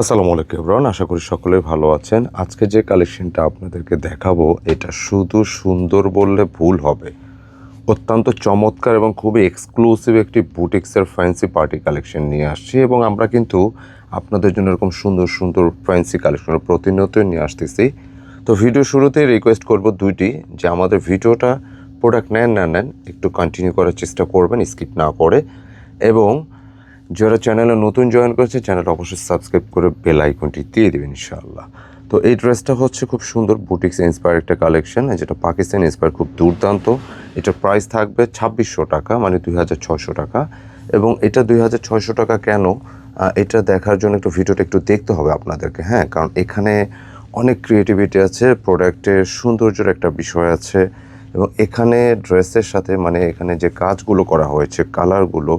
আসসালামু আলাইকুম ইব্রান আশা করি সকলে ভালো আছেন। আজকে যে কালেকশনটা আপনাদেরকে দেখাবো, এটা শুধু সুন্দর বললে ভুল হবে। অত্যন্ত চমৎকার এবং খুবই এক্সক্লুসিভ একটি বুটিক্সের ফ্যান্সি পার্টি কালেকশন নিয়ে আসছি এবং আমরা কিন্তু আপনাদের জন্য এরকম সুন্দর সুন্দর ফ্যান্সি কালেকশন প্রতিনিয়ত নিয়ে আসতেছি। তো ভিডিও শুরুতেই রিকোয়েস্ট করব দুইটি, যে আমাদের ভিডিওটা প্রোডাক্ট নেন না নেন, একটু কন্টিনিউ করার চেষ্টা করবেন স্কিপ না করে। এবং যারা চ্যানেলে নতুন জয়েন করেছে, চ্যানেলটা অবশ্যই সাবস্ক্রাইব করে বেল আইকনটি দিয়ে দেবেন ইনশাআল্লাহ। তো এই ড্রেসটা হচ্ছে খুব সুন্দর বুটিক্স ইন্সপায়ার একটা কালেকশন যেটা পাকিস্তান ইন্সপায়ার খুব দুর্দান্ত। এটার প্রাইস থাকবে ছাব্বিশশো টাকা মানে দুই হাজার ছয়শো টাকা। এবং এটা দুই হাজার ছয়শো টাকা কেন? এটা দেখার জন্য একটু ভিডিওটা একটু দেখতে হবে আপনাদেরকে হ্যাঁ? কারণ এখানে অনেক ক্রিয়েটিভিটি আছে প্রোডাক্টের সৌন্দর্যের একটা বিষয় আছে। এবং এখানে ড্রেসের সাথে মানে এখানে যে কাজগুলো করা হয়েছে কালারগুলো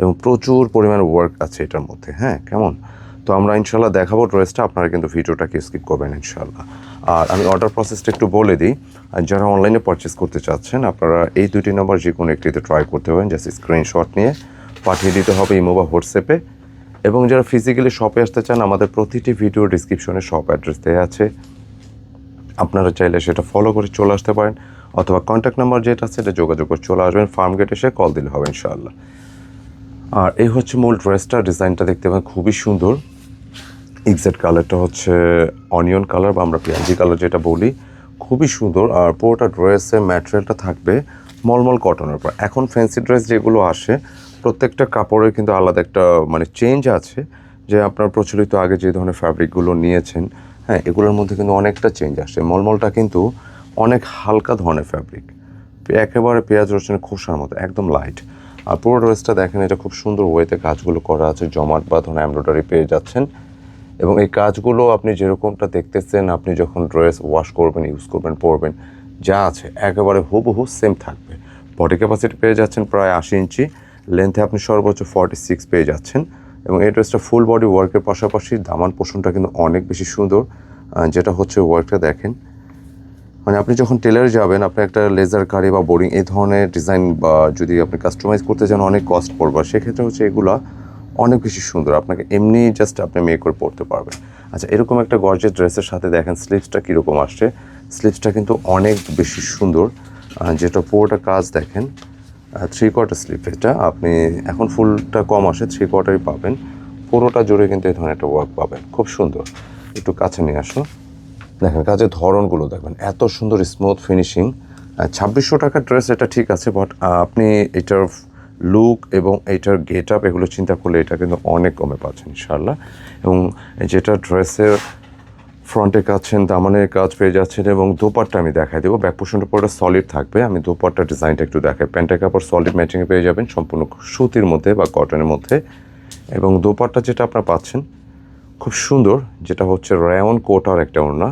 এবং প্রচুর পরিমাণে ওয়ার্ক আছে এটার মধ্যে হ্যাঁ কেমন? তো আমরা ইনশাল্লাহ দেখাবো ড্রেসটা আপনারা কিন্তু ভিডিওটাকে স্কিপ করবেন ইনশাল্লাহ আর আমি অর্ডার প্রসেসটা একটু বলে দিই যারা অনলাইনে পারচেস করতে চাচ্ছেন, আপনারা এই দুটি নম্বর যে কোনো একটিতে ট্রাই করতে পারেন জাস্ট স্ক্রিনশট নিয়ে পাঠিয়ে দিতে হবে ইমো বা হোয়াটসঅ্যাপে এবং যারা ফিজিক্যালি শপে আসতে চান, আমাদের প্রতিটি ভিডিও ডিসক্রিপশনে শপ অ্যাড্রেস দেওয়া আছে। আপনারা চাইলে সেটা ফলো করে চলে আসতে পারেন, অথবা কন্ট্যাক্ট নাম্বার যেটা আছে সেটা যোগাযোগ করে চলে আসবেন ফার্ম গেট এসে কল দিলে হবে ইনশাআল্লাহ। আর এই হচ্ছে মূল ড্রেসটা, ডিজাইনটা দেখতে পাবেন খুবই সুন্দর। এক্সাক্ট কালারটা হচ্ছে অনিয়ন কালার বা আমরা পেঁয়াজি কালার যেটা বলি। খুবই সুন্দর আর পুরোটা ড্রেসের ম্যাটেরিয়ালটা থাকবে মলমল কটনের উপর। এখন ফ্যান্সি ড্রেস যেগুলো আসে, প্রত্যেকটা কাপড়ের কিন্তু আলাদা একটা মানে চেঞ্জ আছে যে আপনার প্রচলিত আগে যে ধরনের ফ্যাব্রিকগুলো নিয়েছেন হ্যাঁ এগুলোর মধ্যে কিন্তু অনেকটা চেঞ্জ আসে। মলমলটা কিন্তু অনেক হালকা ধরনের ফ্যাব্রিক একেবারে পেঁয়াজ রসুনের খোসার মতো, একদম লাইট আর পুরো ড্রেসটা দেখেন, এটা খুব সুন্দর ওয়েতে কাজগুলো করা আছে, জমাট বা ধরনের এমব্রয়ডারি পেয়ে যাচ্ছেন। এবং এই কাজগুলো আপনি যেরকমটা দেখতেছেন, আপনি যখন ড্রেস ওয়াশ করবেন, ইউজ করবেন, পরবেন, যা আছে, একেবারে হুবহু সেম থাকবে। বডি ক্যাপাসিটি পেয়ে যাচ্ছেন প্রায় আশি ইঞ্চি, লেন্থে আপনি সর্বোচ্চ ফর্টি সিক্স পেয়ে যাচ্ছেন। এবং এই ড্রেসটা ফুল বডি ওয়ার্কের পাশাপাশি দামান পোষণটা কিন্তু অনেক বেশি সুন্দর। যেটা হচ্ছে ওয়ার্কটা দেখেন মানে আপনি যখন টেলারে যাবেন, আপনি একটা লেজার কারি বা বোরিং এই ধরনের ডিজাইন বা যদি আপনি কাস্টমাইজ করতে চান, অনেক কস্ট পড়বে। সেক্ষেত্রে হচ্ছে এগুলা অনেক বেশি সুন্দর। আপনাকে এমনি জাস্ট আপনি মেয়ে করে পড়তে পারবেন। আচ্ছা এরকম একটা গর্জের ড্রেসের সাথে দেখেন স্লিভসটা কীরকম আসছে? স্লিভসটা কিন্তু অনেক বেশি সুন্দর। যেটা পুরোটা কাজ দেখেন থ্রি কোয়ার্টার স্লিভ এটা। আপনি এখন ফুলটা কম আসে থ্রি কোয়ার্টারই পাবেন। পুরোটা জুড়ে কিন্তু এই ধরনের একটা ওয়ার্ক পাবেন। খুব সুন্দর। একটু কাছে নিয়ে আসো দেখেন, কাজের ধরনগুলো দেখবেন। এত সুন্দর স্মুথ ফিনিশিং ছাব্বিশশো টাকার ড্রেস এটা ঠিক আছে বাট আপনি এটার লুক এবং এটার গেট আপ এগুলো চিন্তা করলে এটা কিন্তু অনেক কমে পাচ্ছেন ইনশাল্লাহ এবং যেটা ড্রেসের ফ্রন্টে কাছেন দামানের কাজ পেয়ে যাচ্ছেন এবং দোপাট্টা আমি দেখাই দেবো। ব্যাক পোর্শনটা পুরোটা সলিড থাকবে। আমি দোপাট্টার ডিজাইনটা একটু দেখাই। প্যান্টের কাপড় সলিড ম্যাচিংয়ে পেয়ে যাবেন, সম্পূর্ণ সুতির মধ্যে বা কটনের মধ্যে। এবং দোপাট্টা যেটা আপনারা পাচ্ছেন, খুব সুন্দর, যেটা হচ্ছে রায়ন কোটার একটা ওড়না।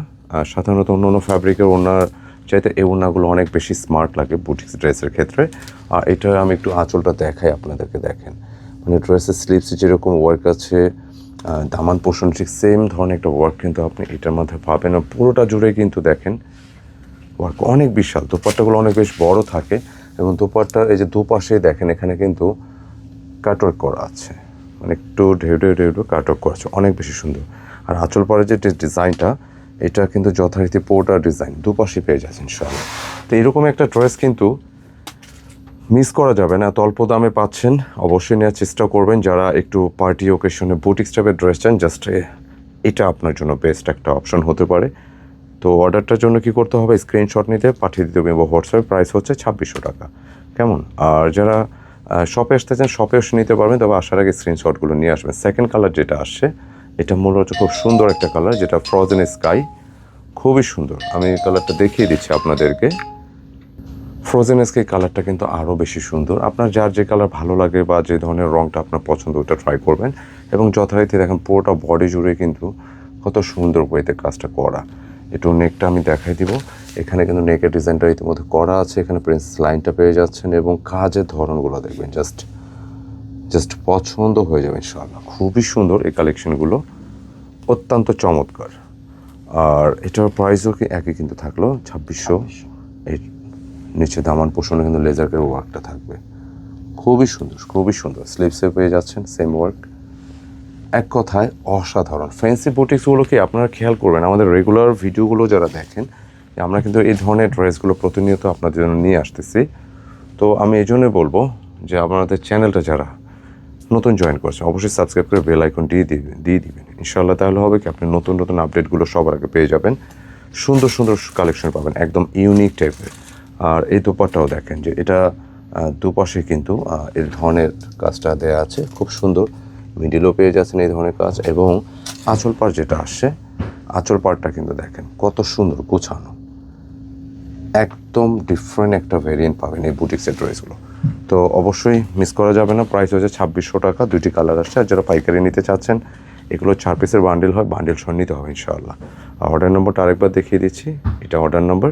সাধারণত অন্য অন্য ফ্যাব্রিকের ওড়নার চাইতে এই ওড়নাগুলো অনেক বেশি স্মার্ট লাগে বুটিক্স ড্রেসের ক্ষেত্রে। আর এটা আমি একটু আঁচলটা দেখাই, আপনাদেরকে দেখেন। মানে ড্রেসের স্লিভসে যেরকম ওয়ার্ক আছে দামান পোষণ, ঠিক সেম ধরনের একটা ওয়ার্ক কিন্তু আপনি এটার মধ্যে পাবেন। পুরোটা জুড়ে কিন্তু দেখেন ওয়ার্ক অনেক বিশাল। দোপাট্টাগুলো অনেক বেশ বড় থাকে এবং দোপাট্টার এই যে দুপাশে দেখেন, এখানে কিন্তু কাটওয়ার্ক করা আছে। মানে একটু ঢেউ ঢেউ ঢেউ ঢেউ কাটওয়ার্ক করা আছে। অনেক বেশি সুন্দর। আর আঁচল পরে যে ডিজাইনটা এটা কিন্তু যথারীতি পোর্টার ডিজাইন দুপাশে পেয়ে যাচ্ছে ইনশাআল্লাহ। তো এরকম একটা ড্রেস কিন্তু মিস করা যাবে না, এত অল্প দামে পাচ্ছেন। অবশ্যই নেওয়ার চেষ্টা করবেন যারা একটু পার্টি ওকেশনে বুটিক্স টাইপের ড্রেস চান জাস্ট এটা আপনার জন্য বেস্ট একটা অপশন হতে পারে। তো অর্ডারটার জন্য কি করতে হবে? স্ক্রিনশট নিতে, পাঠিয়ে দিতে হবে হোয়াটসঅ্যাপে প্রাইস হচ্ছে ছাব্বিশশো টাকা। কেমন? আর যারা শপে আসতে চান শপে এসে নিতে পারবেন, তবে আসার আগে স্ক্রিনশটগুলো নিয়ে আসবেন। সেকেন্ড কালার যেটা আসছে এটা মূলত খুব সুন্দর একটা কালার যেটা ফ্রোজেন স্কাই খুবই সুন্দর। আমি এই কালারটা দেখিয়ে দিচ্ছি আপনাদেরকে। ফ্রোজেন স্কাই কালারটা কিন্তু আরও বেশি সুন্দর। আপনার যার যে কালার ভালো লাগে বা যে ধরনের রঙটা আপনার পছন্দ, ওটা ট্রাই করবেন। এবং যথারীতি দেখেন পুরোটা বডি জুড়ে কিন্তু কত সুন্দর ওয়েতে কাজটা করা। একটু নেকটা আমি দেখাই দিব। এখানে কিন্তু নেকের ডিজাইনটা ইতিমধ্যে করা আছে। এখানে প্রিন্স লাইনটা পেয়ে যাচ্ছেন এবং কাজের ধরনগুলো দেখবেন। জাস্ট জাস্ট পছন্দ হয়ে যাবে, ইনশাআল্লাহ। খুবই সুন্দর এই কালেকশনগুলো অত্যন্ত চমৎকার। আর এটার প্রাইসও কি একই কিন্তু থাকল? ছাব্বিশশো। এই নিচে দামান পোষণে কিন্তু লেজারের ওয়ার্কটা থাকবে। খুবই সুন্দর খুবই সুন্দর। স্লিভসে পেয়ে যাচ্ছেন সেম ওয়ার্ক এক কথায় অসাধারণ। ফ্যান্সি বুটিক্সগুলো কি আপনারা খেয়াল করবেন? আমাদের রেগুলার ভিডিওগুলো যারা দেখেন, আমরা কিন্তু এই ধরনের ড্রেসগুলো প্রতিনিয়ত আপনাদের জন্য নিয়ে আসতেছি। তো আমি এই জন্যই বলব যে, আপনাদের চ্যানেলটা যারা নতুন জয়েন করছেন অবশ্যই সাবস্ক্রাইব করে বেল আইকন দিয়ে দিবেন দিয়ে দিবেন। ইনশাল্লাহ তাহলে হবে কি, আপনি নতুন নতুন আপডেটগুলো সবার আগে পেয়ে যাবেন। সুন্দর সুন্দর কালেকশন পাবেন, একদম ইউনিক টাইপের আর এই দোপাটাও দেখেন যে এটা দুপাশে কিন্তু এই ধরনের কাজটা দেয়া আছে, খুব সুন্দর। মিডিলও পেয়ে যাচ্ছেন এই ধরনের কাজ এবং আঁচল পাড় যেটা আসছে, আঁচল পাড়টা কিন্তু দেখেন কত সুন্দর গোছানো। একদম ডিফারেন্ট একটা ভেরিয়েন্ট পাবেন এই বুটিক্সের ড্রেসগুলো তো অবশ্যই মিস করা যাবে না প্রাইস হচ্ছে ছাব্বিশশো টাকা, দুইটি কালার আসছে, আর যারা পাইকারি নিতে চাচ্ছেন এগুলো চার পিসের বান্ডেল হয় বান্ডেল সহ নিতে হবে ইনশাআল্লাহ। আর অর্ডার নম্বরটা আরেকবার দেখিয়ে দিচ্ছি, এটা অর্ডার নম্বর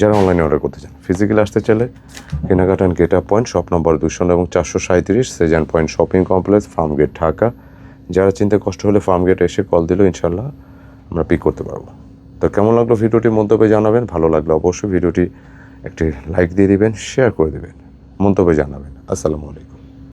যারা অনলাইনে অর্ডার করতে চান ফিজিক্যালি আসতে চাইলে কেনাকাটা and get up point shop number দুশো এবং চারশো সাঁত্রিশ Shezan point shopping complex Farm Gate Dhaka. যারা চিন্তা কষ্ট হলে ফার্ম গেট এসে কল দিলেও ইনশাল্লাহ আমরা পিক করতে পারব। তো কেমন লাগল ভিডিওটি মন্তব্যে জানাবেন, ভালো লাগলে অবশ্যই ভিডিওটি একটি লাইক দিয়ে দিবেন শেয়ার করে দেবেন, মন্তব্যে জানাবেন। আসসালামু আলাইকুম।